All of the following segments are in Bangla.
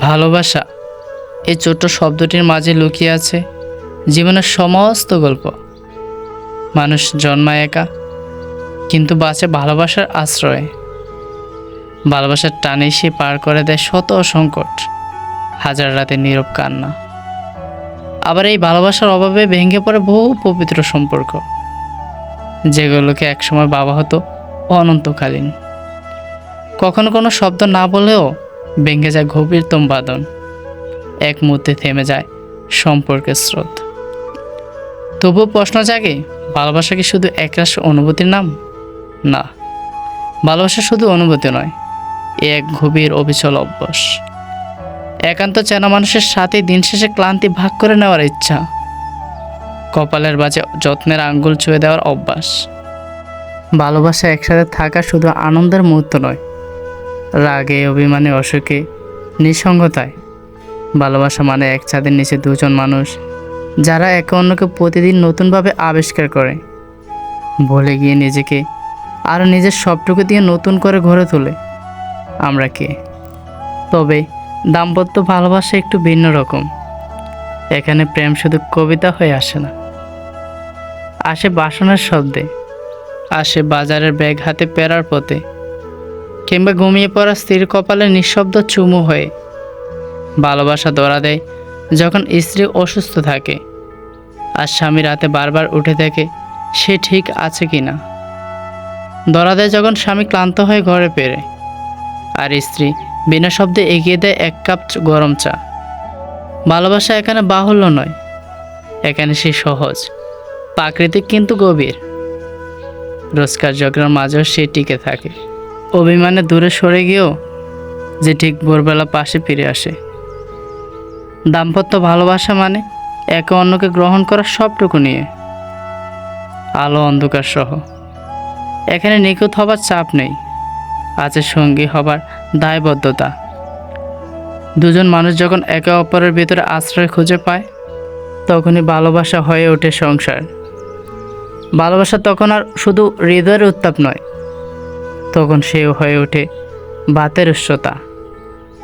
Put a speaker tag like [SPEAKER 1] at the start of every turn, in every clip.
[SPEAKER 1] ভালোবাসা। এই ছোট্ট শব্দটির মাঝে লুকিয়ে আছে জীবনের সমস্ত গল্প। মানুষ জন্মায় একা, কিন্তু বাঁচে ভালোবাসার আশ্রয়ে। ভালোবাসার টানে সে পার করে দেয় শত সংকট, হাজার রাতে নীরব কান্না। আবার এই ভালোবাসার অভাবে ভেঙে পড়ে বহু পবিত্র সম্পর্ক। যেগুলোকে একসময় বাবা হতো অনন্তকালীন। কখনো কোনো শব্দ না বলেও ভেঙে যায় গভীরতম বাদন এক মুহূর্তে থেমে যায় সম্পর্কের স্রোত। তবুও প্রশ্ন জাগে, ভালোবাসা কি শুধু একরাশ অনুভূতির নাম? না, ভালোবাসা শুধু অনুভূতি নয়, এ এক গভীর অবিচল অভ্যাস। একান্ত চেনা মানুষের সাথে দিন শেষে ক্লান্তি ভাগ করে নেওয়ার ইচ্ছা। কপালের বাজে যত্নের আঙ্গুল ছুঁয়ে দেওয়ার অভ্যাস। ভালোবাসা একসাথে থাকা শুধু আনন্দের মুহূর্ত নয় রাগে, অভিমানে, অসুখে, নিঃসঙ্গতায়। ভালোবাসা মানে এক ছাদের নিচে দুজন মানুষ যারা একে অন্যকে প্রতিদিন নতুনভাবে আবিষ্কার করে। ভুলে গিয়ে নিজেকে আরও নিজের সবটুকু দিয়ে নতুন করে গড়ে তোলে। আমরা কে? তবে দাম্পত্য ভালোবাসা একটু ভিন্ন রকম। এখানে প্রেম শুধু কবিতা হয়ে আসে না। আসে বাসনার শব্দে। আসে বাজারের ব্যাগ হাতে পেরার পথে। কিংবা ঘুমিয়ে পড়া স্ত্রীর কপালে নিঃশব্দ চুমু হয়ে ভালোবাসা ধরা দেয় যখন স্ত্রী অসুস্থ থাকে। আর স্বামী রাতে বারবার উঠে থাকে সে ঠিক আছে কি না ধরা দেয় যখন স্বামী ক্লান্ত হয়ে ঘরে পেরে আর স্ত্রী বিনা শব্দে এগিয়ে দেয় এক কাপ গরম চা। ভালোবাসা এখানে বাহুল্য নয়, এখানে সে সহজ, প্রাকৃতিক কিন্তু গভীর। রোজকার ঝগড়ার মাঝেও সে টিকে থাকে। অভিমানে দূরে সরে গিয়েও যে ঠিক ভোরবেলা পাশে ফিরে আসে। দাম্পত্য ভালোবাসা মানে একে অন্যকে গ্রহণ করা সবটুকু নিয়ে। আলো অন্ধকার সহ। এখানে নিখুঁত হবার চাপ নেই। আছে সঙ্গী হবার দায়বদ্ধতা। দুজন মানুষ যখন একে অপরের ভিতরে আশ্রয় খুঁজে পায়, তখনই ভালোবাসা হয়ে ওঠে সংসার। ভালোবাসা তখন আর শুধু হৃদয়ের উত্তাপ নয় তখন সেও হয়ে ওঠে বাতের উচ্চতা।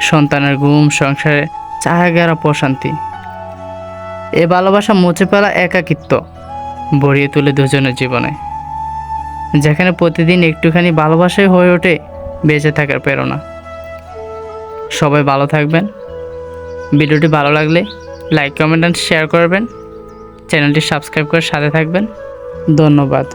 [SPEAKER 1] সন্তানের ঘুম, সংসারে চায়া গেরা প্রশান্তি। এ ভালোবাসা মুছে ফেলা একাকিত্ব, ভরিয়ে তুলে দুজনের জীবনে। যেখানে প্রতিদিন একটুখানি ভালোবাসাই হয়ে ওঠে, বেঁচে থাকার প্রেরণা। সবাই ভালো থাকবেন। ভিডিওটি ভালো লাগলে লাইক, কমেন্ট অ্যান্ড শেয়ার করবেন। চ্যানেলটি সাবস্ক্রাইব করে সাথে থাকবেন। ধন্যবাদ।